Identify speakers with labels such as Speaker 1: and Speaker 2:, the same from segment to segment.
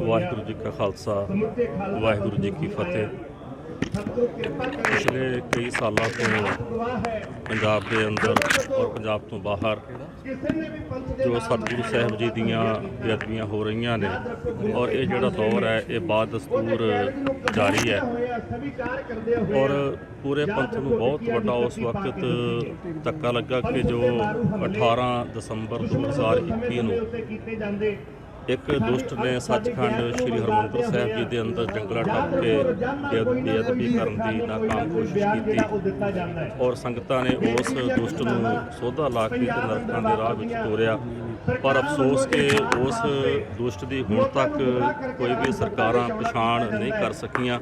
Speaker 1: ਵਾਹਿਗੁਰੂ ਜੀ ਕਾ ਖਾਲਸਾ, ਵਾਹਿਗੁਰੂ ਜੀ ਕੀ ਫਤਿਹ। ਪਿਛਲੇ ਕਈ ਸਾਲਾਂ ਤੋਂ ਪੰਜਾਬ ਦੇ ਅੰਦਰ ਔਰ ਪੰਜਾਬ ਤੋਂ ਬਾਹਰ ਜੋ ਸਤਿਗੁਰੂ ਸਾਹਿਬ ਜੀ ਦੀਆਂ ਬੇਅਦਬੀਆਂ ਹੋ ਰਹੀਆਂ ਨੇ ਔਰ ਇਹ ਜਿਹੜਾ ਦੌਰ ਹੈ, ਇਹ ਬਾਦ ਦਸਤੂਰ ਜਾਰੀ ਹੈ। ਔਰ ਪੂਰੇ ਪੰਥ ਨੂੰ ਬਹੁਤ ਵੱਡਾ ਉਸ ਵਕਤ ਧੱਕਾ ਲੱਗਾ ਕਿ ਜੋ 18 ਦਸੰਬਰ 2021 ਨੂੰ ਇੱਕ ਦੁਸ਼ਟ ਨੇ ਸੱਚਖੰਡ ਸ੍ਰੀ ਹਰਮੰਦਰ ਸਾਹਿਬ ਜੀ ਦੇ ਅੰਦਰ ਜੰਗਲਾ ਟੱਪ ਕੇ ਬੇਅਦ- ਬੇਅਦਬੀ ਕਰਨ ਦੀ ਨਾਕਾਮ ਕੋਸ਼ਿਸ਼ ਕੀਤੀ। ਔਰ ਸੰਗਤਾਂ ਨੇ ਉਸ ਦੁਸ਼ਟ ਨੂੰ ਸੋਧਾ ਲਾ ਕੇ ਤੇ ਨਰਕਾਂ ਦੇ ਰਾਹ ਵਿੱਚ ਤੋਰਿਆ। ਪਰ ਅਫਸੋਸ ਕਿ ਉਸ ਦੁਸ਼ਟ ਦੀ ਹੁਣ ਤੱਕ ਕੋਈ ਵੀ ਸਰਕਾਰਾਂ ਪਛਾਣ ਨਹੀਂ ਕਰ ਸਕੀਆਂ।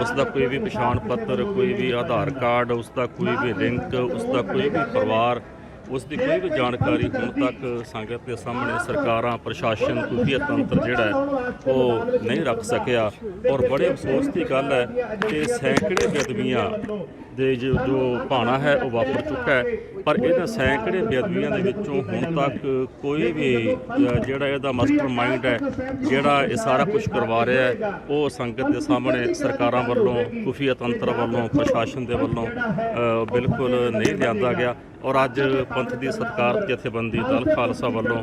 Speaker 1: ਉਸ ਦਾ ਕੋਈ ਵੀ ਪਛਾਣ ਪੱਤਰ ਕੋਈ ਵੀ ਆਧਾਰ ਕਾਰਡ ਉਸ ਦਾ ਕੋਈ ਵੀ ਲਿੰਕ ਉਸ ਦਾ ਕੋਈ ਵੀ ਪਰਿਵਾਰ ਉਸ ਦੀ ਕੋਈ ਵੀ ਜਾਣਕਾਰੀ ਹੁਣ ਤੱਕ ਸੰਗਤ ਦੇ ਸਾਹਮਣੇ ਸਰਕਾਰਾਂ, ਪ੍ਰਸ਼ਾਸਨ ਖੁਫੀਆ ਤੰਤਰ ਜਿਹੜਾ ਹੈ, ਉਹ ਨਹੀਂ ਰੱਖ ਸਕਿਆ। ਔਰ ਬੜੇ ਅਫਸੋਸ ਦੀ ਗੱਲ ਹੈ ਕਿ ਸੈਂਕੜੇ ਬੇਅਦਬੀਆਂ ਦੇ ਜੋ ਜੋ ਭਾਣਾ ਹੈ, ਉਹ ਵਾਪਰ ਚੁੱਕਾ ਹੈ। ਪਰ ਇਹਨਾਂ ਸੈਂਕੜੇ ਬੇਅਦਬੀਆਂ ਦੇ ਵਿੱਚੋਂ ਹੁਣ ਤੱਕ ਕੋਈ ਵੀ ਜਿਹੜਾ ਇਹਦਾ ਮਾਸਟਰ ਮਾਈਂਡ ਹੈ, ਜਿਹੜਾ ਇਹ ਸਾਰਾ ਕੁਝ ਕਰਵਾ ਰਿਹਾ ਹੈ, ਉਹ ਸੰਗਤ ਦੇ ਸਾਹਮਣੇ ਸਰਕਾਰਾਂ ਵੱਲੋਂ, ਖੁਫੀਆ ਤੰਤਰ ਵੱਲੋਂ, ਪ੍ਰਸ਼ਾਸਨ ਦੇ ਵੱਲੋਂ ਬਿਲਕੁਲ ਨਹੀਂ ਲਿਆਂਦਾ ਗਿਆ। ਔਰ ਅੱਜ ਪੰਥ ਦੀ ਸਤਿਕਾਰਤ ਜਥੇਬੰਦੀ ਦਲ ਖਾਲਸਾ ਵੱਲੋਂ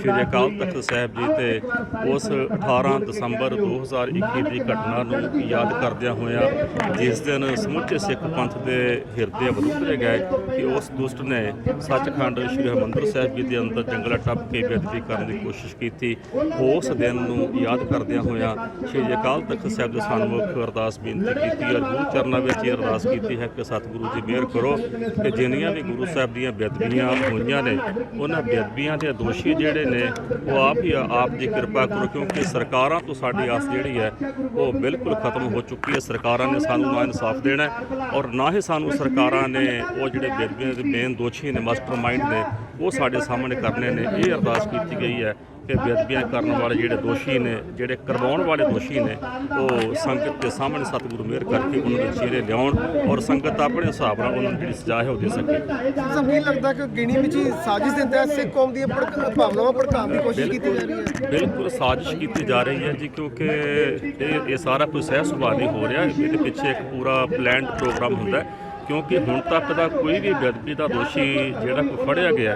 Speaker 1: ਸ਼੍ਰੀ ਅਕਾਲ ਤਖਤ ਸਾਹਿਬ ਜੀ ਤੇ ਉਸ 18 ਦਸੰਬਰ 2021 ਦੀ ਘਟਨਾ ਨੂੰ ਯਾਦ ਕਰਦਿਆਂ ਹੋਇਆਂ ਜਿਸ ਦਿਨ ਸਮੁੱਚੇ ਸਿੱਖ ਪੰਥ ਦੇ ਹਿਰਦੇ ਬਲੂਤਰੇ ਗਏ ਕਿ ਉਸ ਦੁਸ਼ਟ ਨੇ ਸੱਚਖੰਡ ਸ਼੍ਰੀ ਹਰਿਮੰਦਰ ਸਾਹਿਬ ਜੀ ਦੇ ਅੰਦਰ ਜੰਗਲਾ ਟੱਪ ਕੇ ਬੇਅਦਬੀ ਕਰਨ ਦੀ ਕੋਸ਼ਿਸ਼ ਕੀਤੀ। ਉਸ ਦਿਨ ਨੂੰ ਯਾਦ ਕਰਦਿਆਂ ਹੋਇਆਂ ਸ਼੍ਰੀ ਅਕਾਲ ਤਖਤ ਸਾਹਿਬ ਦੇ ਸਨਮੁਖ ਅਰਦਾਸ ਬੇਨਤੀ ਕੀਤੀ ਔਰ ਗੁਰੂ ਚਰਨਾਂ ਵਿੱਚ ਇਹ ਅਰਦਾਸ ਕੀਤੀ ਹੈ ਕਿ ਸਤਿਗੁਰੂ ਜੀ ਮਿਹਰ ਕਰੋ ਕਿ ਜਿੰਨੀਆਂ ਵੀ ਗੁਰੂ ਸਾਹਿਬ ਦੀਆਂ ਬੇਅਦਬੀਆਂ ਹੋਈਆਂ ਨੇ, ਉਹਨਾਂ ਬੇਅਦਬੀਆਂ ਦੇ ਦੋਸ਼ੀ ਜਿਹੜੇ ਨੇ, ਉਹ ਆਪ ਹੀ ਆਪ ਦੀ ਕਿਰਪਾ ਕਰੋ ਕਿਉਂਕਿ ਸਰਕਾਰਾਂ ਤੋਂ ਸਾਡੀ ਆਸ ਜਿਹੜੀ ਹੈ, ਉਹ ਬਿਲਕੁਲ ਖਤਮ ਹੋ ਚੁੱਕੀ ਹੈ। ਸਰਕਾਰਾਂ ਨੇ ਸਾਨੂੰ ਨਾ ਇਨਸਾਫ ਦੇਣਾ ਔਰ ਨਾ ਹੀ ਸਾਨੂੰ ਸਰਕਾਰਾਂ ਨੇ ਉਹ ਜਿਹੜੇ ਬੇਅਦਬੀਆਂ ਦੇ ਮੇਨ ਦੋਸ਼ੀ ਨੇ ਮਾਸਟਰ ਮਾਈਂਡ ਨੇ, ਉਹ ਸਾਡੇ ਸਾਹਮਣੇ ਕਰਨੇ ਨੇ, ਇਹ ਅਰਦਾਸ ਕੀਤੀ ਗਈ ਹੈ। ਕਿ ਬੇਅਦਬੀਆਂ ਕਰਨ ਵਾਲੇ ਜਿਹੜੇ ਦੋਸ਼ੀ ਨੇ ਜਿਹੜੇ ਕਰਵਾਉਣ ਵਾਲੇ ਦੋਸ਼ੀ ਨੇ ਉਹ ਸੰਗਤ ਦੇ ਸਾਹਮਣੇ ਸਤਿਗੁਰੂ ਮਿਹਰ ਕਰਕੇ ਉਹਨਾਂ ਦੇ ਚਿਹਰੇ ਲਿਆਉਣ ਔਰ ਸੰਗਤ ਆਪਣੇ ਹਿਸਾਬ ਨਾਲ ਉਹਨਾਂ ਨੂੰ ਜਿਹੜੀ ਸਜ਼ਾ ਹੈ ਉਹ ਦੇ ਸਕੇ।
Speaker 2: ਸਾਨੂੰ ਲੱਗਦਾ ਕਿ ਗਿਣੀ ਵਿੱਚ ਸਾਜ਼ਿਸ਼ ਦੇ ਤਹਿਤ ਸਿੱਖ ਕੌਮ ਦੀਆਂ ਭਾਵਨਾਵਾਂ ਭੜਕਾਉਣ ਦੀ ਕੋਸ਼ਿਸ਼ ਕੀਤੀ ਜਾ ਰਹੀ ਹੈ?
Speaker 1: ਬਿਲਕੁਲ ਸਾਜ਼ਿਸ਼ ਕੀਤੀ ਜਾ ਰਹੀ ਹੈ ਜੀ ਕਿਉਂਕਿ ਇਹ ਇਹ ਸਾਰਾ ਕੁਝ ਸਹਿ ਸੁਭਾਅ ਨਹੀਂ ਹੋ ਰਿਹਾ। ਇਹਦੇ ਪਿੱਛੇ ਇੱਕ ਪੂਰਾ ਪਲਾਨਡ ਪ੍ਰੋਗਰਾਮ ਹੁੰਦਾ ਹੈ। ਕਿਉਂਕਿ ਹੁਣ ਤੱਕ ਦਾ ਕੋਈ ਵੀ ਬੇਅਦਬੀ ਦਾ ਦੋਸ਼ੀ ਜਿਹੜਾ ਕੋਈ ਫੜਿਆ ਗਿਆ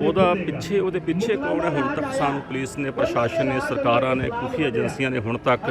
Speaker 1: ਉਹਦਾ ਪਿੱਛੇ, ਉਹਦੇ ਪਿੱਛੇ ਕੌਣ ਹੈ? ਹੁਣ ਤੱਕ ਸਾਨੂੰ ਪੁਲਿਸ ਨੇ, ਪ੍ਰਸ਼ਾਸਨ ਨੇ, ਸਰਕਾਰਾਂ ਨੇ, ਖੁਫੀਆ ਏਜੰਸੀਆਂ ਨੇ ਹੁਣ ਤੱਕ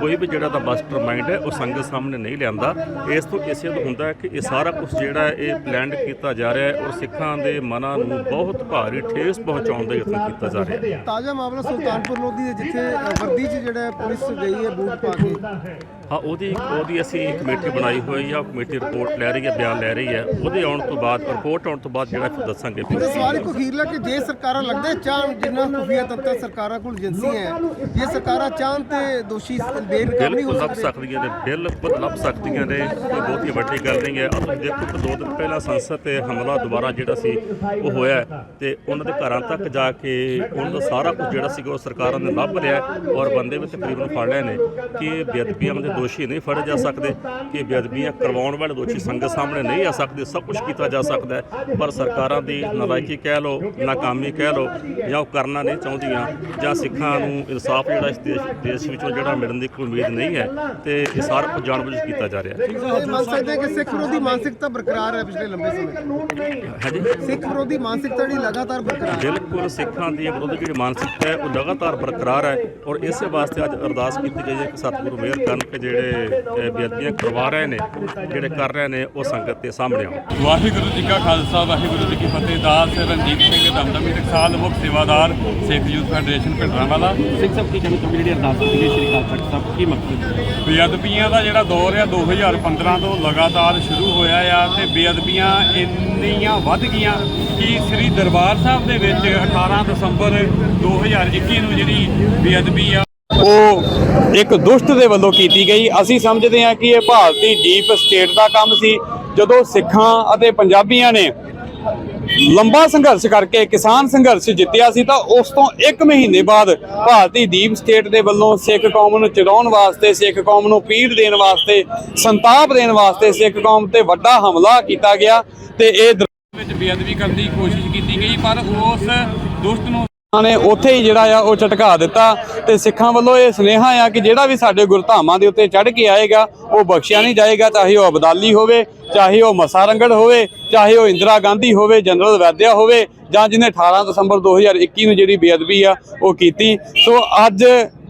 Speaker 1: ਕੋਈ ਵੀ ਜਿਹੜਾ ਦਾ ਮਾਸਟਰ ਮਾਈਂਡ ਹੈ, ਉਹ ਸੰਗਤ ਸਾਹਮਣੇ ਨਹੀਂ ਲਿਆਂਦਾ। ਇਸ ਤੋਂ ਇਸੇ ਤੋਂ ਹੁੰਦਾ ਹੈ ਕਿ ਇਹ ਸਾਰਾ ਕੁਝ ਜਿਹੜਾ ਇਹ ਪਲਾਨਡ ਕੀਤਾ ਜਾ ਰਿਹਾ ਹੈ ਔਰ ਸਿੱਖਾਂ ਦੇ ਮਨਾਂ ਨੂੰ ਬਹੁਤ ਭਾਰੀ ਠੇਸ ਪਹੁੰਚਾਉਣ ਦਾ ਯਤਨ ਕੀਤਾ ਜਾ ਰਿਹਾ ਹੈ।
Speaker 2: ਤਾਜ਼ਾ ਮਾਮਲਾ ਸੁਲਤਾਨਪੁਰ ਲੋਧੀ ਦੇ, ਜਿੱਥੇ ਵਰਦੀ 'ਚ ਜਿਹੜਾ ਪੁਲਿਸ ਗਈ ਹੈ, ਬੂਟ ਪਾ ਕੇ।
Speaker 1: ਹਾਂ ਉਹਦੀ ਉਹਦੀ ਅਸੀਂ ਕਮੇਟੀ ਬਣਾਈ ਹੋਈ ਆ ਕਮੇਟੀ ਰਿਪੋਰਟ ਲੈ ਰਹੀ ਹੈ ਬਿਆਨ ਲੈ ਰਹੀ ਹੈ। ਉਹਦੇ ਆਉਣ ਤੋਂ ਬਾਅਦ ਰਿਪੋਰਟ ਆਉਣ ਤੋਂ ਬਾਅਦ ਜਿਹੜਾ ਫਿਰ ਦੱਸਾਂਗੇ
Speaker 2: ਤੇ ਸਵਾਲ ਇੱਕ ਅਖੀਰਲਾ ਕਿ ਜੇ ਸਰਕਾਰਾਂ ਲੱਗਦੇ ਚਾਹਣ ਜਿੰਨਾ ਖੁਫੀਆ ਤੰਤਰ ਸਰਕਾਰਾਂ ਕੋਲ ਏਜੰਸੀ ਹੈ ਜੇ ਸਰਕਾਰਾਂ ਚਾਹਣ ਤੇ ਦੋਸ਼ੀ ਬੇਨਕਾਬ ਨਹੀਂ ਹੋ
Speaker 1: ਲੱਭ
Speaker 2: ਸਕਦੇ।
Speaker 1: ਸਕਦੀਆਂ ਨੇ ਬਿਲਕੁਲ ਲੱਭ ਸਕਦੀਆਂ ਨੇ। ਕੋਈ ਬਹੁਤੀ ਵੱਡੀ ਗੱਲ ਨਹੀਂ ਹੈ। ਤੁਸੀਂ ਦੇਖੋ ਦੋ ਦਿਨ ਪਹਿਲਾਂ ਸੰਸਦ ਤੇ ਹਮਲਾ ਦੁਬਾਰਾ ਜਿਹੜਾ ਸੀ ਉਹ ਹੋਇਆ ਤੇ ਉਹਨਾਂ ਦੇ ਘਰਾਂ ਤੱਕ ਜਾ ਕੇ ਉਹਨਾਂ ਦਾ ਸਾਰਾ ਕੁਝ ਜਿਹੜਾ ਸੀਗਾ ਉਹ ਸਰਕਾਰਾਂ ਨੇ ਲੱਭ ਲਿਆ ਔਰ ਬੰਦੇ ਵੀ ਤਕਰੀਬਨ ਫੜ ਲਏ ਨੇ ਕਿ ਬੇਅਦਬੀਆਂ ਦੇ ਦੋਸ਼ੀ ਨਹੀਂ ਫੜੇ ਜਾ ਸਕਦੇ ਕਿ ਬੇਅਦਬੀਆਂ ਕਰਵਾਉਣ ਵਾਲੇ ਦੋਸ਼ੀ ਸੰਗਤ ਸਾਹਮਣੇ ਨਹੀਂ ਆ ਸਕਦੇ ਸਭ ਕੁਝ ਕੀਤਾ ਜਾ ਸਕਦਾ ਹੈ ਪਰ ਸਰਕਾਰਾਂ ਦੀ ਨਲਾਇਕੀ ਕਹਿ ਲਓ ਨਾਕਾਮੀ ਕਹਿ ਲਓ ਜਾਂ ਉਹ ਕਰਨਾ ਨਹੀਂ ਚਾਹੁੰਦੀਆਂ ਜਾਂ ਸਿੱਖਾਂ ਨੂੰ ਇਨਸਾਫ ਜਿਹੜਾ ਇਸ ਦੇਸ਼ ਵਿੱਚੋਂ ਜਿਹੜਾ ਮਿਲਣ ਦੀ ਕੋਈ ਉਮੀਦ ਨਹੀਂ ਹੈ ਤੇ ਇਹ ਸਾਰਾ ਜਾਣਬੁੱਝ ਕੇ ਕੀਤਾ ਜਾ ਰਿਹਾ ਹੈ।
Speaker 2: ਇਹ ਮੰਨ ਸਕਦੇ ਹਾਂ ਕਿ ਸਿੱਖ ਵਿਰੋਧੀ ਮਾਨਸਿਕਤਾ ਬਰਕਰਾਰ ਹੈ ਪਿਛਲੇ ਲੰਬੇ ਸਮੇਂ
Speaker 1: ਹਾਂਜੀ।
Speaker 2: ਸਿੱਖ ਵਿਰੋਧੀ ਮਾਨਸਿਕਤਾ ਜਿਹੜੀ ਲਗਾਤਾਰ ਬਰਕਰਾਰ ਹੈ।
Speaker 1: ਬਿਲਕੁਲ ਸਿੱਖਾਂ ਦੀ ਵਿਰੋਧ ਜਿਹੜੀ ਮਾਨਸਿਕਤਾ ਹੈ ਉਹ ਲਗਾਤਾਰ ਬਰਕਰਾਰ ਹੈ ਔਰ ਇਸੇ ਵਾਸਤੇ ਅੱਜ ਅਰਦਾਸ ਕੀਤੀ ਗਈ ਹੈ ਕਿ ਸਤਿਗੁਰੂ ਮਿਹਰ ਕਰਨ ਕਿ ਜਿਹੜੇ ਬੇਅਦਬੀਆਂ ਕਰਵਾ ਰਹੇ ਨੇ ਜਿਹੜੇ ਕਰ ਰਹੇ ਨੇ ਉਹ ਸੰਗਤ ਦੇ ਸਾਹਮਣੇ ਆਉਣ
Speaker 3: ਵਾਹਿਗੁਰੂ ਜੀ ਕਾ ਖਾਲਸਾ ਵਾਹਿਗੁਰੂ ਜੀ ਕੀ ਫਤਿਹ। ਦਾਸ ਰਣਜੀਤ ਸਿੰਘ ਦਮਦਮੀ ਟਕਸਾਲ ਮੁੱਖ ਸੇਵਾਦਾਰ ਸਿੱਖ ਯੂਥ ਫੈਡਰੇਸ਼ਨ ਭਿੰਡਰਾਂਵਾਲਾ
Speaker 4: ਸਿੱਖ ਸਭ ਕੀ ਕਹਿੰਦੇ ਕਮਿਊਨਿਟੀ ਅਰਦਾਸ ਕੀਤੀ ਗਈ ਸ਼੍ਰੀ ਅਕਾਲ ਤਖਤ ਸਾਹਿਬ ਕੀ ਮਕਸਦ?
Speaker 3: ਬੇਅਦਬੀਆਂ ਦਾ ਜਿਹੜਾ ਦੌਰ ਆ 2015 ਤੋਂ ਲਗਾਤਾਰ ਸ਼ੁਰੂ ਹੋਇਆ ਆ ਤੇ ਬੇਅਦਬੀਆਂ ਇੰਨੀਆਂ ਵੱਧ ਗਈਆਂ ਕਿ ਸ੍ਰੀ ਦਰਬਾਰ ਸਾਹਿਬ ਦੇ ਵਿੱਚ 18 ਦਸੰਬਰ 2021 ਨੂੰ ਜਿਹੜੀ ਬੇਅਦਬੀ ਆ ਉਹ ਇੱਕ ਦੁਸ਼ਟ ਦੇ ਵੱਲੋਂ ਕੀਤੀ ਗਈ। ਅਸੀਂ ਸਮਝਦੇ ਹਾਂ ਕਿ ਇਹ ਭਾਰਤੀ ਡੀਪ ਸਟੇਟ ਦਾ ਕੰਮ ਸੀ। ਜਦੋਂ ਸਿੱਖਾਂ ਅਤੇ ਪੰਜਾਬੀਆਂ ਨੇ ਲੰਬਾ ਸੰਘਰਸ਼ ਕਰਕੇ ਕਿਸਾਨ ਸੰਘਰਸ਼ ਜਿੱਤਿਆ ਸੀ, ਤਾਂ ਉਸ ਤੋਂ 1 ਮਹੀਨੇ ਬਾਅਦ ਭਾਰਤੀ ਦੀਪ ਸਟੇਟ ਦੇ ਵੱਲੋਂ ਸਿੱਖ ਕੌਮ ਨੂੰ ਚੜਾਉਣ ਵਾਸਤੇ, ਸਿੱਖ ਕੌਮ ਨੂੰ ਪੀੜ ਦੇਣ ਵਾਸਤੇ, ਸੰਤਾਪ ਦੇਣ ਵਾਸਤੇ ਸਿੱਖ ਕੌਮ ਤੇ ਵੱਡਾ ਹਮਲਾ ਕੀਤਾ ਗਿਆ ਤੇ ਇਹ ਵਿੱਚ ਬੇਅਦਬੀ ਕਰਨ ਦੀ ਕੋਸ਼ਿਸ਼ ਕੀਤੀ ਗਈ, ਪਰ ਉਸ ਦੁਸ਼ਟ ਨੂੰ ਨੇ ਉੱਥੇ ਹੀ ਜਿਹੜਾ ਆ ਉਹ ਝਟਕਾ ਦਿੱਤਾ ਤੇ ਸਿੱਖਾਂ ਵੱਲੋਂ ਇਹ ਸੁਨੇਹਾ ਆ ਕਿ ਜਿਹੜਾ ਵੀ ਸਾਡੇ ਗੁਰਧਾਮਾਂ ਦੇ ਉੱਤੇ ਚੜ੍ਹ ਕੇ ਆਏਗਾ, ਉਹ ਬਖਸ਼ਿਆ ਨਹੀਂ ਜਾਏਗਾ, ਚਾਹੇ ਉਹ ਅਬਦਾਲੀ ਹੋਵੇ, ਚਾਹੇ ਉਹ ਮਸਾ ਹੋਵੇ, ਚਾਹੇ ਉਹ ਇੰਦਰਾ ਗਾਂਧੀ ਹੋਵੇ, ਜਨਰਲ ਵੈਦਿਆ ਹੋਵੇ, ਜਾਂ ਜਿਹਨੇ 18 ਦਸੰਬਰ 2021 ਨੂੰ ਜਿਹੜੀ ਬੇਅਦਬੀ ਆ, ਉਹ ਕੀਤੀ। ਸੋ ਅੱਜ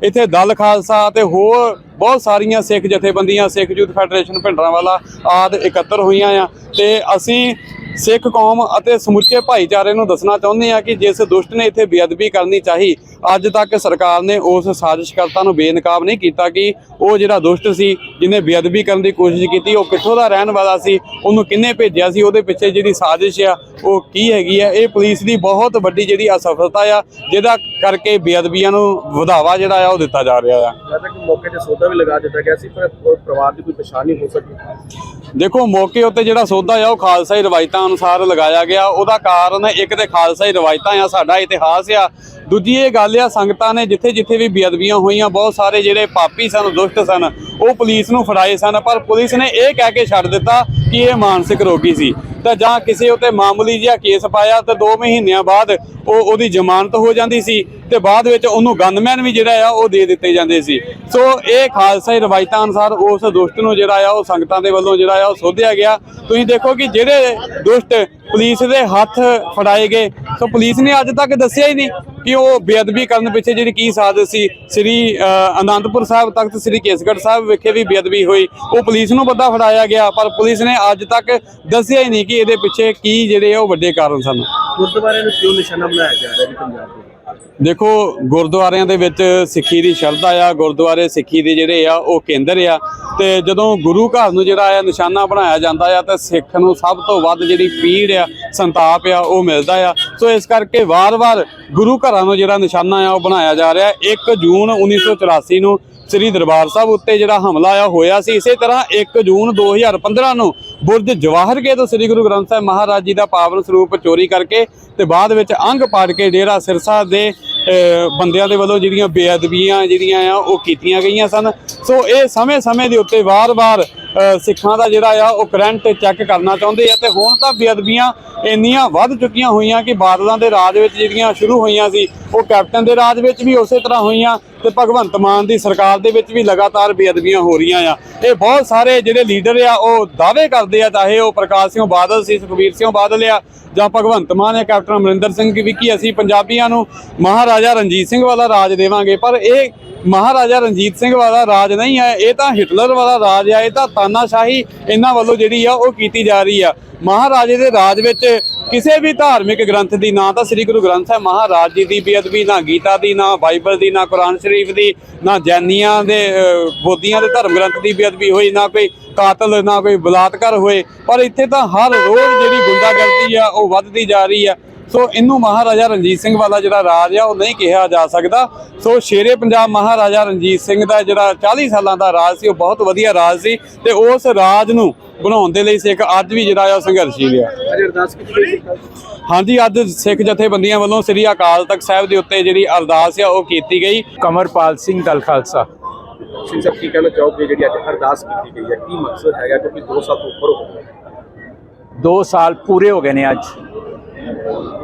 Speaker 3: ਇੱਥੇ ਦਲ ਖਾਲਸਾ ਤੇ ਹੋਰ ਬਹੁਤ ਸਾਰੀਆਂ ਸਿੱਖ ਜਥੇਬੰਦੀਆਂ, ਸਿੱਖ ਯੂਥ ਫੈਡਰੇਸ਼ਨ, ਭਿੰਡਰਾਂਵਾਲਾ ਆਦ ਇਕੱਤਰ ਹੋਈਆਂ ਆ ਤੇ ਅਸੀਂ ਸਿੱਖ ਕੌਮ ਅਤੇ ਸਮੁੱਚੇ ਭਾਈਚਾਰੇ ਨੂੰ ਦੱਸਣਾ ਚਾਹੁੰਦੇ ਹਾਂ ਕਿ ਜਿਸ ਦੁਸ਼ਟ ਨੇ ਇੱਥੇ ਬੇਅਦਬੀ ਕਰਨੀ ਚਾਹੀ ਅੱਜ ਤੱਕ ਸਰਕਾਰ ਨੇ ਉਸ ਸਾਜ਼ਿਸ਼ਕਰਤਾ ਨੂੰ ਬੇਨਕਾਬ ਨਹੀਂ ਕੀਤਾ ਕਿ ਉਹ ਜਿਹੜਾ ਦੁਸ਼ਟ ਸੀ ਜਿਹਨੇ ਬੇਅਦਬੀ ਕਰਨ ਦੀ ਕੋਸ਼ਿਸ਼ ਕੀਤੀ ਉਹ ਕਿੱਥੋਂ ਦਾ ਰਹਿਣ ਵਾਲਾ ਸੀ ਉਹਨੂੰ ਕਿੰਨੇ ਭੇਜਿਆ ਸੀ ਉਹਦੇ ਪਿੱਛੇ ਜਿਹੜੀ ਸਾਜ਼ਿਸ਼ ਆ ਉਹ ਕੀ ਹੈਗੀ ਆ? ਇਹ ਪੁਲਿਸ ਦੀ ਬਹੁਤ ਵੱਡੀ ਜਿਹੜੀ ਅਸਫਲਤਾ ਆ ਜਿਹਦਾ ਕਰਕੇ ਬੇਅਦਬੀਆਂ ਨੂੰ ਵਧਾਵਾ ਜਿਹੜਾ ਆ ਉਹ ਦਿੱਤਾ ਜਾ ਰਿਹਾ ਆ।
Speaker 4: ਮੌਕੇ ਤੇ ਸੌਦਾ ਵੀ ਲਗਾ ਦਿੱਤਾ ਗਿਆ ਸੀ ਪਰ ਪਰਿਵਾਰ ਦੀ ਕੋਈ ਪਛਾਣ ਨਹੀਂ ਹੋ ਸਕੀ।
Speaker 3: ਦੇਖੋ ਮੌਕੇ ਉੱਤੇ ਜਿਹੜਾ ਸੌਦਾ ਆ ਉਹ ਖਾਲਸਾਈ ਰਵਾਇਤਾਂ ਅਨੁਸਾਰ ਲਗਾਇਆ ਗਿਆ। ਉਹਦਾ ਕਾਰਨ ਇੱਕ ਤੇ ਖਾਲਸਾਈ ਰਵਾਇਤਾਂ ਆ ਸਾਡਾ ਇਤਿਹਾਸ ਆ। ਦੂਜੀ ਇਹ ਗੱਲ ਆ, ਸੰਗਤਾਂ ਨੇ ਜਿੱਥੇ ਜਿੱਥੇ ਵੀ ਬੇਅਦਬੀਆਂ ਹੋਈਆਂ, ਬਹੁਤ ਸਾਰੇ ਜਿਹੜੇ ਪਾਪੀ ਸਨ, ਦੁਸ਼ਟ ਸਨ, ਉਹ ਪੁਲਿਸ ਨੂੰ ਫੜਾਏ ਸਨ, ਪਰ ਪੁਲਿਸ ਨੇ ਇਹ ਕਹਿ ਕੇ ਛੱਡ ਦਿੱਤਾ ਕਿ ਇਹ ਮਾਨਸਿਕ ਰੋਗੀ ਸੀ। ਤਾਂ ਜਾਂ ਕਿਸੇ ਉੱਤੇ ਮਾਮੂਲੀ ਜਿਹਾ ਕੇਸ ਪਾਇਆ, ਤਾਂ 2 ਮਹੀਨਿਆਂ ਬਾਅਦ ਉਹ ਉਹਦੀ ਜ਼ਮਾਨਤ ਹੋ ਜਾਂਦੀ ਸੀ ਤੇ ਬਾਅਦ ਵਿੱਚ ਉਹਨੂੰ ਗਨਮੈਨ ਵੀ ਜਿਹੜਾ ਆ, ਉਹ ਦੇ ਦਿੱਤੇ ਜਾਂਦੇ ਸੀ। ਸੋ ਇਹ ਖਾਲਸਾਈ ਰਵਾਇਤਾਂ ਅਨੁਸਾਰ ਉਸ ਦੁਸ਼ਟ ਨੂੰ ਜਿਹੜਾ ਆ, ਉਹ ਸੰਗਤਾਂ ਦੇ ਵੱਲੋਂ ਜਿਹੜਾ ਆ, ਉਹ ਸੋਧਿਆ ਗਿਆ। ਤੁਸੀਂ ਦੇਖੋ ਕਿ ਜਿਹੜੇ ਦੁਸ਼ਟ ਪੁਲਿਸ ਦੇ ਹੱਥ ਫੜਾਏ ਗਏ, ਸੋ ਪੁਲਿਸ ਨੇ ਅੱਜ ਤੱਕ ਦੱਸਿਆ ਹੀ ਨਹੀਂ। ਕਿ ਉਹ ਬੇਅਦਬੀ ਕਰਨ ਪਿੱਛੇ ਜਿਹੜੀ ਕੀ ਸਾਜ਼ਿਸ਼ ਸੀ ਸ੍ਰੀ ਅ, ਅਨੰਦਪੁਰ ਸਾਹਿਬ ਤਖਤ ਸ੍ਰੀ ਕੇਸਗੜ੍ਹ ਸਾਹਿਬ ਵਿਖੇ ਵੀ ਬੇਅਦਬੀ ਹੋਈ। ਉਹ ਪੁਲਿਸ ਨੂੰ ਬੰਦਾ ਫੜਾਇਆ ਗਿਆ ਪਰ ਪੁਲਿਸ ਨੇ ਅੱਜ ਤੱਕ ਦੱਸਿਆ ਹੀ ਨਹੀਂ ਕਿ ਇਹਦੇ ਪਿੱਛੇ ਕੀ ਜਿਹੜੇ ਆ ਉਹ ਵੱਡੇ ਕਾਰਨ ਸਨ।
Speaker 4: ਗੁਰਦੁਆਰੇ ਨੂੰ ਕਿਉਂ ਨਿਸ਼ਾਨਾ ਬਣਾਇਆ ਜਾ ਰਿਹਾ ਜੀ ਪੰਜਾਬ ਦੇ
Speaker 3: ਦੇਖੋ, ਗੁਰਦੁਆਰਿਆਂ ਦੇ ਵਿੱਚ ਸਿੱਖੀ ਦੀ ਸ਼ਰਧਾ ਆ, ਗੁਰਦੁਆਰੇ ਸਿੱਖੀ ਦੇ ਜਿਹੜੇ ਆ, ਉਹ ਕੇਂਦਰ ਆ। ਤੇ ਜਦੋਂ ਗੁਰੂ ਘਰ ਨੂੰ ਜਿਹੜਾ ਆ ਨਿਸ਼ਾਨਾ ਬਣਾਇਆ ਜਾਂਦਾ ਆ, ਤਾਂ ਸਿੱਖ ਨੂੰ ਸਭ ਤੋਂ ਵੱਧ ਜਿਹੜੀ ਪੀੜ ਆ, ਸੰਤਾਪ ਆ, ਉਹ ਮਿਲਦਾ ਆ। ਸੋ ਇਸ ਕਰਕੇ ਵਾਰ-ਵਾਰ ਗੁਰੂ ਘਰਾਂ ਨੂੰ ਜਿਹੜਾ ਨਿਸ਼ਾਨਾ ਆ, ਉਹ ਬਣਾਇਆ ਜਾ ਰਿਹਾ। 1 ਜੂਨ 1984 ਨੂੰ ਸ੍ਰੀ ਦਰਬਾਰ ਸਾਹਿਬ ਉੱਤੇ ਜਿਹੜਾ ਹਮਲਾ ਆ, ਹੋਇਆ ਸੀ। ਇਸੇ ਤਰ੍ਹਾਂ 1 ਜੂਨ 2015 ਨੂੰ ਬੁਰਜ ਜਵਾਹਰ ਕੇ ਤੋਂ ਸ੍ਰੀ ਗੁਰੂ ਗ੍ਰੰਥ ਸਾਹਿਬ ਮਹਾਰਾਜ ਜੀ ਦਾ ਪਾਵਨ ਸਰੂਪ ਚੋਰੀ ਕਰਕੇ ਤੇ ਬਾਅਦ ਵਿੱਚ ਅੰਗ ਪਾੜ ਕੇ ਡੇਰਾ ਸਿਰਸਾ ਦੇ ਬੰਦਿਆਂ ਦੇ ਵੱਲੋਂ ਜਿਹੜੀਆਂ ਬੇਅਦਬੀਆਂ ਜਿਹੜੀਆਂ ਆ, ਉਹ ਕੀਤੀਆਂ ਗਈਆਂ ਸਨ। ਸੋ ਇਹ ਸਮੇਂ-ਸਮੇਂ ਦੇ ਉੱਤੇ ਵਾਰ-ਵਾਰ ਸਿੱਖਾਂ ਦਾ ਜਿਹੜਾ ਆ, ਉਹ ਕਰੰਟ ਚੈੱਕ ਕਰਨਾ ਚਾਹੁੰਦੇ ਆ। ਤੇ ਹੁਣ ਤਾਂ ਬੇਅਦਬੀਆਂ ਇੰਨੀਆਂ ਵੱਧ ਚੁੱਕੀਆਂ ਹੋਈਆਂ ਕਿ ਬਾਦਲਾਂ ਦੇ ਰਾਜ ਵਿੱਚ ਜਿਹੜੀਆਂ ਸ਼ੁਰੂ ਹੋਈਆਂ ਸੀ, ਉਹ ਕੈਪਟਨ ਦੇ ਰਾਜ ਵਿੱਚ ਵੀ ਉਸੇ ਤਰ੍ਹਾਂ ਹੋਈਆਂ ਤੇ ਭਗਵੰਤ ਮਾਨ ਦੀ ਸਰਕਾਰ ਦੇ ਵਿੱਚ ਵੀ ਲਗਾਤਾਰ ਬੇਅਦਬੀਆਂ ਹੋ ਰਹੀਆਂ ਆ। ਇਹ ਬਹੁਤ ਸਾਰੇ ਜਿਹੜੇ ਲੀਡਰ ਆ, ਉਹ ਦਾਅਵੇ ਕਰਦੇ ਆ, ਚਾਹੇ ਉਹ ਪ੍ਰਕਾਸ਼ ਸਿੰਘ ਬਾਦਲ ਸੀ, ਸੁਖਬੀਰ ਸਿੰਘ ਬਾਦਲ ਆ, ਜਾਂ ਭਗਵੰਤ ਮਾਨ ਆ, ਕੈਪਟਨ ਅਮਰਿੰਦਰ ਸਿੰਘ ਵੀ, ਕੀ ਅਸੀਂ ਪੰਜਾਬੀਆਂ ਨੂੰ ਮਹਾਰਾਜਾ ਰਣਜੀਤ ਸਿੰਘ ਵਾਲਾ ਰਾਜ ਦੇਵਾਂਗੇ। ਪਰ ਇਹ ਮਹਾਰਾਜਾ ਰਣਜੀਤ ਸਿੰਘ ਵਾਲਾ ਰਾਜ ਨਹੀਂ ਹੈ, ਇਹ ਤਾਂ ਹਿਟਲਰ ਵਾਲਾ ਰਾਜ ਆ ਇਹ ਤਾਂ ਤਾਨਾਸ਼ਾਹੀ ਇਹਨਾਂ ਵੱਲੋਂ ਜਿਹੜੀ ਆ ਉਹ ਕੀਤੀ ਜਾ ਰਹੀ ਆ। ਮਹਾਰਾਜੇ ਦੇ ਰਾਜ ਵਿੱਚ ਕਿਸੇ ਵੀ ਧਾਰਮਿਕ ਗ੍ਰੰਥ ਦੀ ਨਾ ਤਾਂ ਸ੍ਰੀ ਗੁਰੂ ਗ੍ਰੰਥ ਸਾਹਿਬ ਮਹਾਰਾਜ ਜੀ ਦੀ ਬੇਅਦਬੀ, ਨਾ ਗੀਤਾ ਦੀ, ਨਾ ਬਾਈਬਲ ਦੀ, ਨਾ ਕੁਰਾਨ ਸ਼ਰੀਫ ਦੀ, ਨਾ ਜੈਨੀਆਂ ਦੇ ਬੋਧੀਆਂ ਦੇ ਧਰਮ ਗ੍ਰੰਥ ਦੀ ਬੇਅਦਬੀ ਹੋਈ, ਨਾ ਕੋਈ ਕਾਤਲ, ਨਾ ਕੋਈ ਬਲਾਤਕਾਰ ਹੋਏ। ਪਰ ਇੱਥੇ ਤਾਂ ਹਰ ਰੋਜ਼ ਜਿਹੜੀ ਗੁੰਡਾਗਰਦੀ ਆ, ਉਹ ਵੱਧਦੀ ਜਾ ਰਹੀ ਆ। ਸੋ ਇਹਨੂੰ ਮਹਾਰਾਜਾ ਰਣਜੀਤ ਸਿੰਘ ਵਾਲਾ ਜਿਹੜਾ ਰਾਜ ਆ ਉਹ ਨਹੀਂ ਕਿਹਾ ਜਾ ਸਕਦਾ। ਸੋ ਸ਼ੇਰੇ ਪੰਜਾਬ ਮਹਾਰਾਜਾ ਰਣਜੀਤ ਸਿੰਘ ਦਾ ਜਿਹੜਾ 40 ਸਾਲਾਂ ਦਾ ਰਾਜ ਸੀ ਉਹ ਬਹੁਤ ਵਧੀਆ ਰਾਜ ਸੀ ਤੇ ਉਸ ਰਾਜ ਨੂੰ ਬਣਾਉਣ ਦੇ ਲਈ ਸਿੱਖ ਅੱਜ ਵੀ ਜਿਹੜਾ ਆ ਸੰਘਰਸ਼ੀਲ ਆ।
Speaker 4: ਅਜੇ ਅਰਦਾਸ ਕੀਤੀ ਗਈ ਸੀ?
Speaker 3: ਹਾਂਜੀ ਅੱਜ ਸਿੱਖ ਜਥੇਬੰਦੀਆਂ ਵੱਲੋਂ ਸ੍ਰੀ ਅਕਾਲ ਤਖਤ ਸਾਹਿਬ ਦੇ ਉੱਤੇ ਜਿਹੜੀ ਅਰਦਾਸ ਆ ਉਹ ਕੀਤੀ ਗਈ।
Speaker 5: ਕਮਰਪਾਲ ਸਿੰਘ ਦਲ ਖਾਲਸਾ।
Speaker 4: ਸਿੰਘ ਸਾਹਿਬ ਕੀ ਕਹਿਣਾ ਚਾਹੋਗੇ ਜਿਹੜੀ ਅੱਜ ਅਰਦਾਸ ਕੀਤੀ ਗਈ ਹੈ? ਕੀ ਮਕਸਦ ਹੈਗਾ ਕਿਉਂਕਿ 2 ਸਾਲ ਤੋਂ ਉੱਪਰ ਹੋ ਗਏ।
Speaker 5: 2 ਸਾਲ ਪੂਰੇ ਹੋ ਗਏ ਨੇ ਅੱਜ।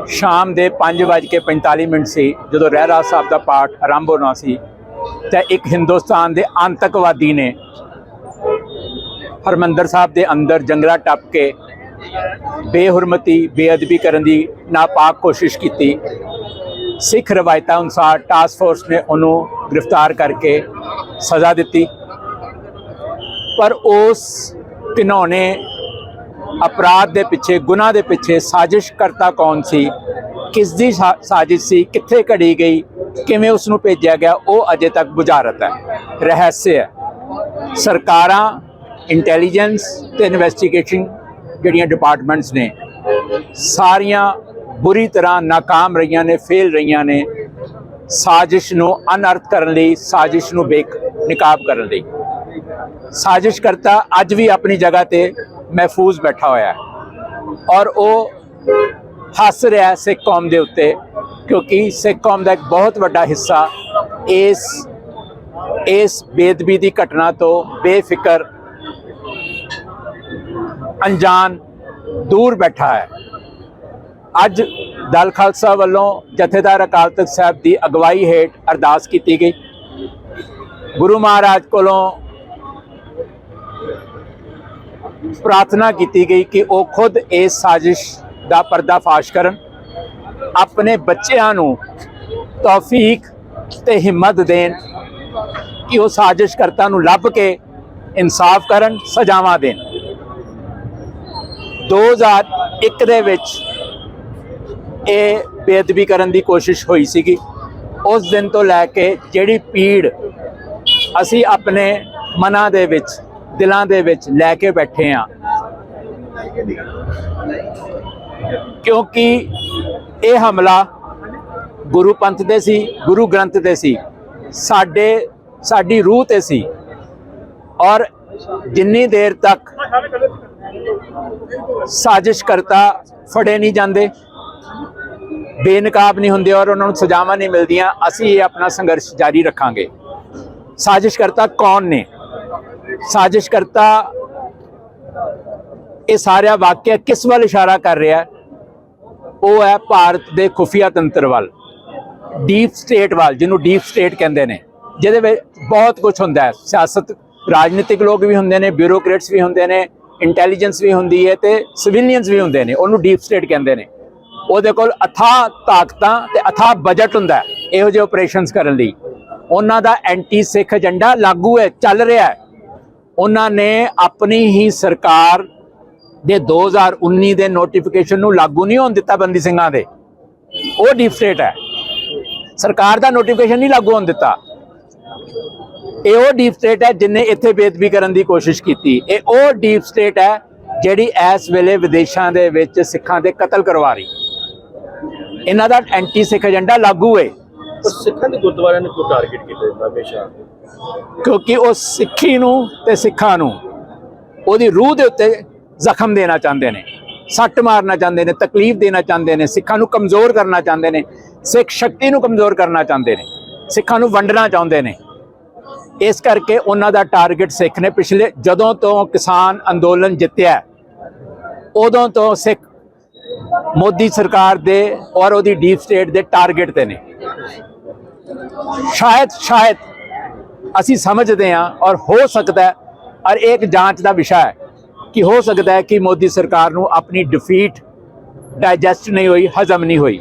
Speaker 5: ਸ਼ਾਮ ਦੇ 5:45 ਮਿੰਟ ਸੀ, ਜਦੋਂ ਰਹਿਰਾ ਸਾਹਿਬ ਦਾ ਪਾਠ ਆਰੰਭ ਹੋਣਾ ਸੀ, ਤੇ ਇੱਕ ਹਿੰਦੁਸਤਾਨ ਦੇ ਆਤੰਕਵਾਦੀ ਨੇ ਹਰਮੰਦਰ ਸਾਹਿਬ ਦੇ ਅੰਦਰ ਜੰਗਲਾ ਟੱਪ ਕੇ ਬੇਹੁਰਮਤੀ, ਬੇਅਦਬੀ ਕਰਨ ਦੀ ਨਾਪਾਕ ਕੋਸ਼ਿਸ਼ ਕੀਤੀ। ਸਿੱਖ ਰਵਾਇਤਾਂ ਅਨੁਸਾਰ ਟਾਸਕ ਫੋਰਸ ਨੇ ਉਹਨੂੰ ਗ੍ਰਿਫਤਾਰ ਕਰਕੇ ਸਜ਼ਾ ਦਿੱਤੀ। ਪਰ ਉਸ ਤਿਨੋਂ ਅਪਰਾਧ ਦੇ ਪਿੱਛੇ, ਗੁਨਾਹ ਦੇ ਪਿੱਛੇ ਸਾਜ਼ਿਸ਼ ਕਰਤਾ ਕੌਣ ਸੀ? ਕਿਸ ਦੀ ਸਾਜ਼ਿਸ਼ ਸੀ? ਕਿੱਥੇ ਘੜੀ ਗਈ? ਕਿਵੇਂ ਉਸ ਨੂੰ ਭੇਜਿਆ ਗਿਆ? ਉਹ ਅਜੇ ਤੱਕ ਬੁਝਾਰਤ ਹੈ। ਰਹੱਸ ਹੈ। ਸਰਕਾਰਾਂ ਇੰਟੈਲੀਜੈਂਸ ਤੇ ਇਨਵੈਸਟੀਗੇਸ਼ਨ ਜਿਹੜੀਆਂ ਡਿਪਾਰਟਮੈਂਟਸ ਨੇ, ਸਾਰੀਆਂ ਬੁਰੀ ਤਰ੍ਹਾਂ ناکਾਮ ਰਹੀਆਂ ਨੇ, ਫੇਲ ਰਹੀਆਂ ਨੇ, ਸਾਜ਼ਿਸ਼ ਨੂੰ ਅਨਰਥ ਕਰਨ ਲਈ, ਸਾਜ਼ਿਸ਼ ਨੂੰ ਬੇਕ, ਨਿਕਾਬ ਕਰਨ ਲਈ। ਸਾਜ਼ਿਸ਼ ਕਰਤਾ ਅੱਜ ਵੀ ਆਪਣੀ ਜਗ੍ਹਾ ਤੇ ਮਹਿਫੂਜ਼ ਬੈਠਾ ਹੋਇਆ ਹੈ। ਔਰ ਉਹ ਹੱਸ ਰਿਹਾ ਸਿੱਖ ਕੌਮ ਦੇ ਉੱਤੇ, ਕਿਉਂਕਿ ਸਿੱਖ ਕੌਮ ਦਾ ਇੱਕ ਬਹੁਤ ਵੱਡਾ ਹਿੱਸਾ ਇਸ ਇਸ ਬੇਦਬੀ ਦੀ ਘਟਨਾ ਤੋਂ ਬੇਫਿਕਰ ਅਣਜਾਣ ਦੂਰ ਬੈਠਾ ਹੈ। ਅੱਜ ਦਲ ਖਾਲਸਾ ਵੱਲੋਂ ਜਥੇਦਾਰ ਅਕਾਲ ਤਖਤ ਸਾਹਿਬ ਦੀ ਅਗਵਾਈ ਹੇਠ ਅਰਦਾਸ ਕੀਤੀ ਗਈ। ਗੁਰੂ ਮਹਾਰਾਜ ਕੋਲੋਂ ਪ੍ਰਾਰਥਨਾ ਕੀਤੀ ਗਈ ਕਿ ਉਹ ਖੁਦ ਇਸ ਸਾਜ਼ਿਸ਼ ਦਾ ਪਰਦਾਫਾਸ਼ ਕਰਨ, ਆਪਣੇ ਬੱਚਿਆਂ ਨੂੰ ਤੌਫੀਕ ਤੇ ਹਿੰਮਤ ਦੇਣ, ਕਿ ਉਹ ਸਾਜ਼ਿਸ਼ਕਰਤਾ ਨੂੰ ਲੱਭ ਕੇ ਇਨਸਾਫ ਕਰਨ, ਸਜ਼ਾਵਾਂ ਦੇਣ। 2001 ਦੇ ਵਿੱਚ ਇਹ ਬੇਅਦਬੀ ਕਰਨ ਦੀ ਕੋਸ਼ਿਸ਼ ਹੋਈ ਸੀਗੀ। ਉਸ ਦਿਨ ਤੋਂ ਲੈ ਕੇ ਜਿਹੜੀ ਪੀੜ ਅਸੀਂ ਆਪਣੇ ਮਨਾਂ ਦੇ ਵਿੱਚ ਦਿਲਾਂ ਦੇ ਵਿੱਚ ਲੈ ਕੇ ਬੈਠੇ ਆ ਕਿਉਂਕਿ ਇਹ ਹਮਲਾ ਗੁਰੂ ਪੰਥ ਦੇ ਸੀ, ਗੁਰੂ ਗ੍ਰੰਥ ਦੇ ਸੀ, ਸਾਡੇ, ਸਾਡੀ ਰੂਹ ਤੇ ਸੀ। ਔਰ ਜਿੰਨੀ ਦੇਰ ਤੱਕ ਸਾਜ਼ਿਸ਼ ਕਰਤਾ ਫੜੇ ਨਹੀਂ ਜਾਂਦੇ, ਬੇਨਕਾਬ ਨਹੀਂ ਹੁੰਦੇ ਔਰ ਉਹਨਾਂ ਨੂੰ ਸਜ਼ਾਵਾਂ ਨਹੀਂ ਮਿਲਦੀਆਂ, ਅਸੀਂ ਇਹ ਆਪਣਾ ਸੰਘਰਸ਼ ਜਾਰੀ ਰੱਖਾਂਗੇ। ਸਾਜ਼ਿਸ਼ ਕਰਤਾ ਕੌਣ ਨੇ? ਸਾਜ਼ਿਸ਼ ਕਰਤਾ ਇਹ ਸਾਰਾ ਵਾਕਿਆ ਕਿਸ ਵੱਲ ਇਸ਼ਾਰਾ ਕਰ ਰਿਹਾ ਹੈ? ਉਹ ਹੈ ਭਾਰਤ ਦੇ ਖੁਫੀਆ ਤੰਤਰ ਵੱਲ, ਡੀਪ ਸਟੇਟ ਵੱਲ, ਜਿਹਨੂੰ ਡੀਪ ਸਟੇਟ ਕਹਿੰਦੇ ਨੇ, ਜਿਹਦੇ ਵਿੱਚ ਬਹੁਤ ਕੁਝ ਹੁੰਦਾ ਹੈ। ਸਿਆਸਤ, ਰਾਜਨੀਤਿਕ ਲੋਕ ਵੀ ਹੁੰਦੇ ਨੇ, ਬਿਊਰੋਕਰੇਟਸ ਵੀ ਹੁੰਦੇ ਨੇ, ਇੰਟੈਲੀਜੈਂਸ ਵੀ ਹੁੰਦੀ ਹੈ ਤੇ ਸਿਵਿਲੀਅਨਸ ਵੀ ਹੁੰਦੇ ਨੇ, ਉਹਨੂੰ ਡੀਪ ਸਟੇਟ ਕਹਿੰਦੇ ਨੇ। ਉਹਦੇ ਕੋਲ ਅਥਾਹ ਤਾਕਤਾਂ ਤੇ ਅਥਾਹ ਬਜਟ ਹੁੰਦਾ ਇਹੋ ਜਿਹੇ ਆਪਰੇਸ਼ਨਸ ਕਰਨ ਲਈ। ਉਹਨਾਂ ਦਾ ਐਂਟੀ ਸਿੱਖ ਏਜੰਡਾ ਲਾਗੂ ਹੈ, ਚੱਲ ਰਿਹਾ ਹੈ। ਉਹਨਾਂ ਨੇ ਆਪਣੀ ਹੀ ਸਰਕਾਰ ਦੇ 2019 ਦੇ ਨੋਟੀਫਿਕੇਸ਼ਨ ਨੂੰ ਲਾਗੂ ਨਹੀਂ ਹੋਣ ਦਿੱਤਾ ਬੰਦੀ ਸਿੰਘਾਂ ਦੇ। ਉਹ ਡੀਪ ਸਟੇਟ ਹੈ। ਸਰਕਾਰ ਦਾ ਨੋਟੀਫਿਕੇਸ਼ਨ ਨਹੀਂ ਲਾਗੂ ਹੋਣ ਦਿੱਤਾ। ਇਹ ਉਹ ਡੀਪ ਸਟੇਟ ਹੈ ਜਿਨੇ ਇੱਥੇ ਬੇਦਬੀ ਕਰਨ ਦੀ ਕੋਸ਼ਿਸ਼ ਕੀਤੀ। ਇਹ ਉਹ ਡੀਪ ਸਟੇਟ ਹੈ ਜਿਹੜੀ ਇਸ ਵੇਲੇ ਵਿਦੇਸ਼ਾਂ ਦੇ ਵਿੱਚ ਸਿੱਖਾਂ ਦੇ ਕਤਲ ਕਰਵਾ ਰਹੀ। ਇਹਨਾਂ ਦਾ ਐਂਟੀ ਸਿੱਖ ਏਜੰਡਾ ਲਾਗੂ ਹੈ
Speaker 4: ਸਿੱਖਾਂ ਦੇ ਗੁਰਦੁਆਰਿਆਂ ਨੂੰ ਕਿਉਂ ਟਾਰਗੇਟ ਕੀਤਾ ਜਾਂਦਾ ਹਮੇਸ਼ਾ
Speaker 5: ਕਿਉਂਕਿ ਉਹ ਸਿੱਖੀ ਨੂੰ ਤੇ ਸਿੱਖਾਂ ਨੂੰ, ਉਹਦੀ ਰੂਹ ਦੇ ਉੱਤੇ ਜ਼ਖਮ ਦੇਣਾ ਚਾਹੁੰਦੇ ਨੇ, ਸੱਟ ਮਾਰਨਾ ਚਾਹੁੰਦੇ ਨੇ, ਤਕਲੀਫ ਦੇਣਾ ਚਾਹੁੰਦੇ ਨੇ, ਸਿੱਖਾਂ ਨੂੰ ਕਮਜ਼ੋਰ ਕਰਨਾ ਚਾਹੁੰਦੇ ਨੇ, ਸਿੱਖ ਸ਼ਕਤੀ ਨੂੰ ਕਮਜ਼ੋਰ ਕਰਨਾ ਚਾਹੁੰਦੇ ਨੇ, ਸਿੱਖਾਂ ਨੂੰ ਵੰਡਣਾ ਚਾਹੁੰਦੇ ਨੇ। ਇਸ ਕਰਕੇ ਉਹਨਾਂ ਦਾ ਟਾਰਗੇਟ ਸਿੱਖ ਨੇ ਪਿਛਲੇ, ਜਦੋਂ ਤੋਂ ਕਿਸਾਨ ਅੰਦੋਲਨ ਜਿੱਤਿਆ, ਉਦੋਂ ਤੋਂ ਸਿੱਖ ਮੋਦੀ ਸਰਕਾਰ ਦੇ ਔਰ ਉਹਦੀ ਡੀਪ ਸਟੇਟ ਦੇ ਟਾਰਗੇਟ ਤੇ ਨੇ। ਸ਼ਾਇਦ ਸ਼ਾਇਦ ਅਸੀਂ ਸਮਝਦੇ ਹਾਂ ਔਰ ਹੋ ਸਕਦਾ ਹੈ, ਔਰ ਇਹ ਇੱਕ ਜਾਂਚ ਦਾ ਵਿਸ਼ਾ ਹੈ ਕਿ ਹੋ ਸਕਦਾ ਹੈ ਕਿ ਮੋਦੀ ਸਰਕਾਰ ਨੂੰ ਆਪਣੀ ਡਿਫੀਟ ਡਾਈਜੈਸਟ ਨਹੀਂ ਹੋਈ, ਹਜ਼ਮ ਨਹੀਂ ਹੋਈ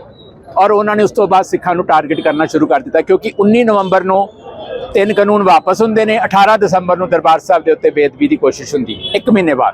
Speaker 5: ਔਰ ਉਹਨਾਂ ਨੇ ਉਸ ਤੋਂ ਬਾਅਦ ਸਿੱਖਾਂ ਨੂੰ ਟਾਰਗੇਟ ਕਰਨਾ ਸ਼ੁਰੂ ਕਰ ਦਿੱਤਾ ਕਿਉਂਕਿ 19 ਨਵੰਬਰ ਨੂੰ ਤਿੰਨ ਕਾਨੂੰਨ ਵਾਪਸ ਹੁੰਦੇ ਨੇ 18 ਦਸੰਬਰ ਨੂੰ ਦਰਬਾਰ ਸਾਹਿਬ ਦੇ ਉੱਤੇ ਬੇਦਬੀ ਦੀ ਕੋਸ਼ਿਸ਼ ਹੁੰਦੀ ਹੈ ਇੱਕ ਮਹੀਨੇ ਬਾਅਦ।